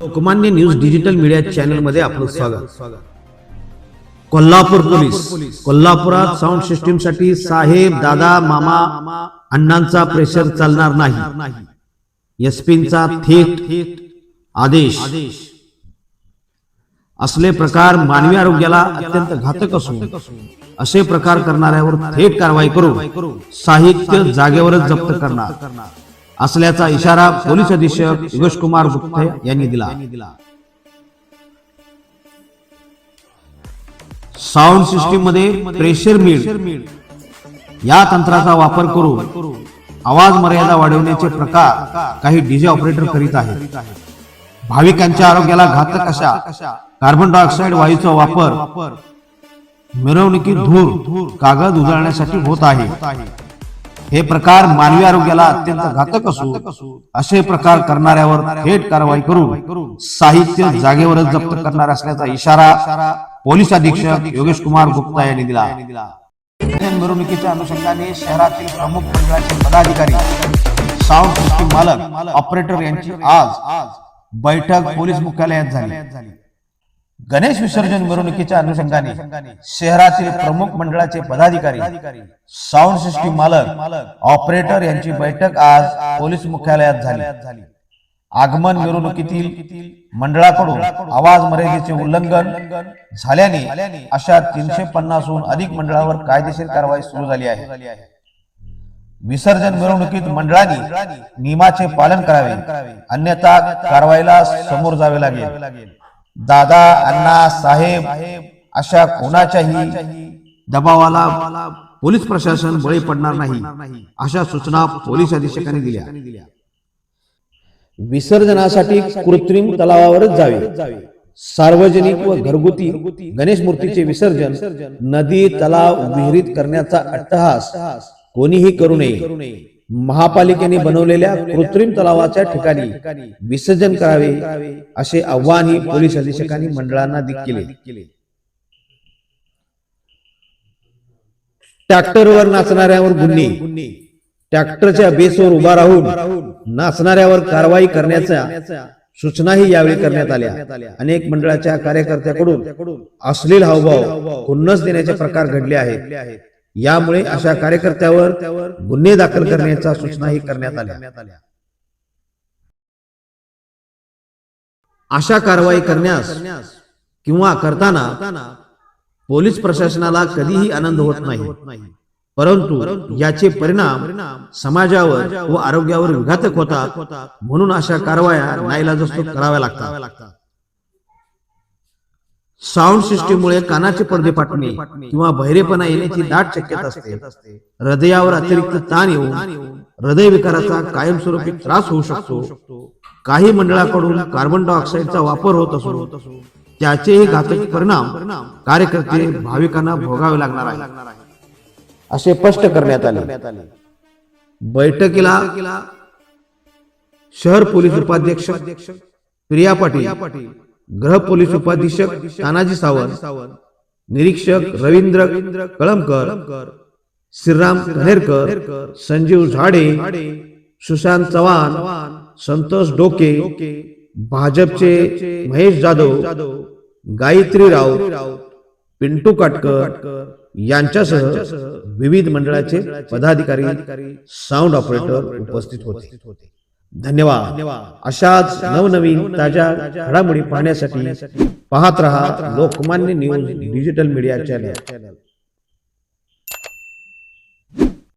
Lokmanya news digital media चॅनलमध्ये आपलं स्वागत. कोल्हापूर पोलीस. कोल्हापुरात साऊंड सिस्टीमसाठी साहेब दादा मामा अण्णांचा प्रेशर चालणार नाही. एसपींचा थेट आदेश. असले प्रकार मानवी आरोग्याला अत्यंत घातक असून असे प्रकार करणाऱ्यावर थेट कारवाई करून साहित्य जागेवरच जप्त करणार. असल्याचा इशारा पोलीस अधीक्षक योगेश कुमार गुप्ते यांनी दिला. साऊंड सिस्टीममध्ये प्रेशर मीड या तंत्राचा वापर करून आवाज मर्यादा वाढवण्याचे प्रकार काही डीजे ऑपरेटर करीत आहेत. भाविकांच्या आरोग्याला घातक अशा कार्बन डायऑक्साईड वायूचा वापर मिरवणुकीत धूर कागद उजळण्यासाठी होत आहे. हे प्रकार मानवी आरोग्याला अत्यंत घातक असू असे प्रकार करणाऱ्यावर थेट कारवाई करून साहित्य जागेवरच जप्त करणार असल्याचा इशारा पोलीस अधीक्षक योगेश कुमार गुप्ता यांनी दिला. मिरवणुकीच्या अनुषंगाने शहरातील प्रमुख मंडळाचे पदाधिकारी साऊंड सिस्टीम मालक ऑपरेटर यांची आज बैठक पोलीस मुख्यालयात झाली. गणेश विसर्जन मिरवणुकीच्या अनुषंगाने शहरातील प्रमुख मंडळाचे पदाधिकारी साऊंड सिस्टीम मालक ऑपरेटर यांची बैठक आज पोलीस मुख्यालयात झाली. आगमन मिरवणुकीतील मंडळाकडून आवाज मर्यादेचे उल्लंघन झाल्याने अशा तीनशे पन्नासहून अधिक मंडळावर कायदेशीर कारवाई सुरू झाली आहे. विसर्जन मिरवणुकीत मंडळांनी नियमाचे पालन करावे अन्यथा कारवाईला समोर जावे लागेल. दादा अण्णा साहेब अशा कोणाच्याही दबावाला पोलीस प्रशासन बळी पडणार नाही अशा सूचना पोलीस अधीक्षकांनी दिल्या. विसर्जनासाठी कृत्रिम तलावावरच जावे. सार्वजनिक व घरगुती गणेश मूर्तीचे विसर्जन नदी तलाव विहिरीत करण्याचा अट्टहास कोणीही करू नये. महापालिकेने बनवलेल्या कृत्रिम तलावाच्या ठिकाणी विसर्जन करावे असे आव्हानही पोलीस अधीक्षकांनी मंडळांना केले. ट्रॅक्टरवर नाचणाऱ्यावर गुन्हे. ट्रॅक्टरच्या बेसवर उभा राहून नाचणाऱ्यावर कारवाई करण्याच्या सूचनाही यावेळी करण्यात आल्या. अनेक मंडळाच्या कार्यकर्त्याकडून अश्लील हावभाव खुन्नस देण्याचे प्रकार घडले आहेत. यामुळे अशा कार्यकर्त्यावर गुन्हे दाखल करण्याच्या सूचनाही करण्यात आल्या. अशा कारवाई करण्यास किंवा करताना पोलीस प्रशासनाला कधीही आनंद होत नाही. परंतु याचे परिणाम समाजावर व आरोग्यावर विघातक होतात म्हणून अशा कारवाया नाईलाजस्तो कराव्या लागतात. साऊंड सिस्टीम मुळे कानाचे पडदे फाटणे किंवा बहिरेपणा येण्याची दाट शक्यता असते. हृदयावर अतिरिक्त ताण येऊन हृदय विकाराचा कायमस्वरूपी त्रास होऊ शकतो. काही मंडळाकडून कार्बन डायऑक्साईडचा वापर होत असून त्याचेही घातक परिणाम कार्यकर्ते भाविकांना भोगावे लागणार आहे असे स्पष्ट करण्यात आले. बैठकीला शहर पोलीस उपाध्यक्ष प्रिया पाटील ग्रह पोलीस उपाधीक्षक तानाजी सावंत निरीक्षक रवींद्र कळमकर श्रीराम कन्हेरकर संजीव झाडे सुशांत चव्हाण संतोष डोके भाजपचे महेश जाधव गायत्री राव पिंटू काटकर यांच्यासह विविध मंडळाचे पदाधिकारी साऊंड ऑपरेटर उपस्थित होते. धन्यवाद. अशाच नवनवीन ताज्या घडामोडी पाहण्यासाठी पाहत रहा Lokmanya news digital media channel.